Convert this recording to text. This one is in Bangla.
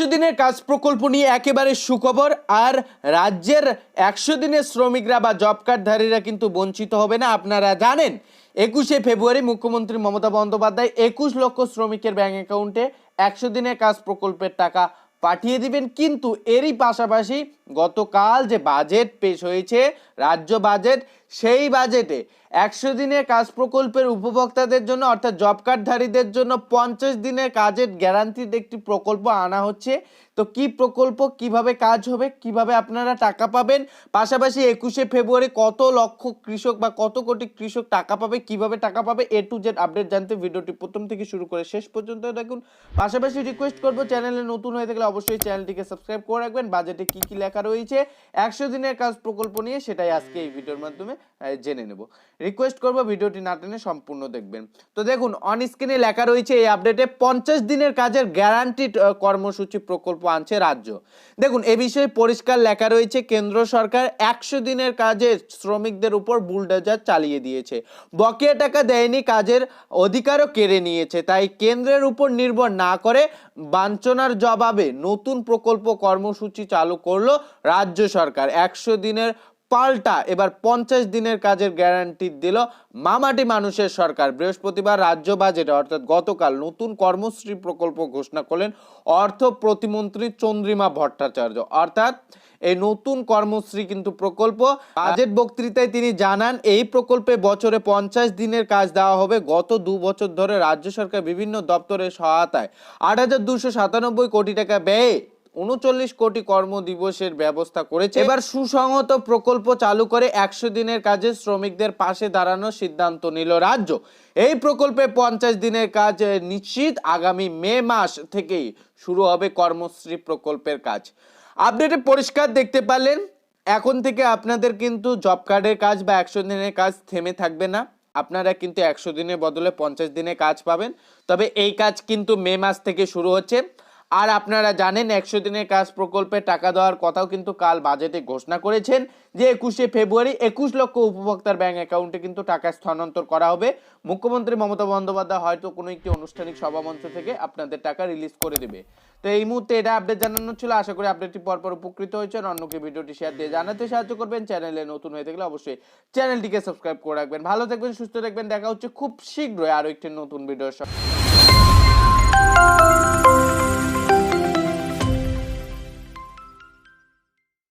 একশো দিনের কাজ প্রকল্প নিয়ে একেবারে সুখবর, আর রাজ্যের একশো দিনের শ্রমিকরা বা জব কার্ডধারীরা কিন্তু বঞ্চিত হবে না। আপনারা জানেন, একুশে ফেব্রুয়ারি মুখ্যমন্ত্রী মমতা বন্দ্যোপাধ্যায় একুশ লক্ষ শ্রমিকের ব্যাঙ্ক অ্যাকাউন্টে একশো দিনের কাজ প্রকল্পের টাকা পাঠিয়ে দিবেন। কিন্তু এরই পাশাপাশি গতকাল যে বাজেট পেশ হয়েছে, রাজ্য বাজেট সেই বাজেটে একশো দিনের কাজ প্রকল্পের উপভোক্তাদের জন্য, অর্থাৎ জব কার্ডধারীদের জন্য পঞ্চাশ দিনের কাজের গ্যারান্টির একটি প্রকল্প আনা হচ্ছে। তো কি প্রকল্প, কীভাবে কাজ হবে, কীভাবে আপনারা টাকা পাবেন? পাশাপাশি একুশে ফেব্রুয়ারি কত লক্ষ কৃষক বা কত কোটি কৃষক টাকা পাবে, কীভাবে টাকা পাবে, এ টু জেড আপডেট জানতে ভিডিওটি প্রথম থেকে শুরু করে শেষ পর্যন্ত দেখুন। পাশাপাশি রিকোয়েস্ট করব, চ্যানেলে নতুন হয়ে থাকলে অবশ্যই চ্যানেলটিকে সাবস্ক্রাইব করে রাখবেন। বাজেটে কি কি লেখা রয়েছে, একশো দিনের কাজ প্রকল্প নিয়ে সেটাই আজকে এই ভিডিওর মাধ্যমে। জেনে নেব। রিকোয়েস্ট করব ভিডিওটি না টেনে সম্পূর্ণ দেখবেন। তো দেখুন অন স্ক্রিনে লেখা রয়েছে এই আপডেটে পঞ্চাশ দিনের কাজের গ্যারান্টিড কর্মসূচি প্রকল্প আনছে রাজ্য। দেখুন, এ বিষয়ে পরিষ্কার লেখা রয়েছে, কেন্দ্র সরকার একশো দিনের কাজে শ্রমিকদের উপর বুলডোজার চালিয়ে দিয়েছে। বকেয়া টাকা দেয়নি, কাজের অধিকারও কেড়ে নিয়েছে। তাই কেন্দ্রের উপর নির্ভর না করে বাঞ্ছনার জবাবে নতুন প্রকল্প কর্মসূচি চালু করল রাজ্য সরকার। একশো দিনের পাল্টা এবার পঞ্চাশ দিনের কাজের গ্যারান্টি দিল মামাটি মানুষের সরকার। বৃহস্পতিবার রাজ্য বাজেটে, অর্থাৎ গতকাল নতুন কর্মশ্রী প্রকল্প ঘোষণা করলেন অর্থ প্রতিমন্ত্রী চন্দ্রিমা ভট্টাচার্য। অর্থাৎ এই নতুন কর্মশ্রী কিন্তু প্রকল্প। বাজেট বক্তৃতায় তিনি জানান, এই প্রকল্পে বছরে পঞ্চাশ দিনের কাজ দেওয়া হবে। গত দু বছর ধরে রাজ্য সরকার বিভিন্ন দপ্তরের সহায়তায় আট কোটি টাকা ব্যয়ে উনচল্লিশ কোটি কর্মদিবসের ব্যবস্থা করেছে। এবার সুসংহত প্রকল্প চালু করে একশো দিনের কাজে শ্রমিকদের পাশে দাঁড়ানোর সিদ্ধান্ত নিল রাজ্য। এই প্রকল্পে পঞ্চাশ দিনের কাজ নিশ্চিত। আগামী মে মাস থেকেই শুরু হবে কর্মশ্রী প্রকল্পের কাজ। আপডেটে পরিষ্কার দেখতে পারলেন, এখন থেকে আপনাদের কিন্তু জব কার্ডের কাজ বা একশো দিনের কাজ থেমে থাকবে না। আপনারা কিন্তু একশো দিনের বদলে পঞ্চাশ দিনে কাজ পাবেন। তবে এই কাজ কিন্তু মে মাস থেকে শুরু হচ্ছে। আর আপনারা জানেন একশো দিনের কাজ প্রকল্পে টাকা দেওয়ার কথাও কিন্তু কাল বাজেটে ঘোষণা করেছেন যে একুশে ফেব্রুয়ারি একুশ লক্ষ উপভোক্তার ব্যাংক অ্যাকাউন্টে কিন্তু টাকা স্থানান্তর করা হবে। মুখ্যমন্ত্রী মমতা বন্দ্যোপাধ্যায় হয়তো কোনো একটি আনুষ্ঠানিক সভামঞ্চ থেকে আপনাদের টাকা রিলিজ করে দেবে। তো এই মুহূর্তে এটা আপডেট জানানো ছিল। আশা করি আপডেটটি পরপর উপকৃত হয়েছেন। অন্যকে ভিডিওটি শেয়ার দিয়ে জানাতে সাহায্য করবেন। চ্যানেলে নতুন হয়ে থাকলে অবশ্যই চ্যানেলটিকে সাবস্ক্রাইব করে রাখবেন। ভালো থাকবেন, সুস্থ থাকবেন। দেখা হচ্ছে খুব শীঘ্রই আরও একটি নতুন ভিডিওর সঙ্গে।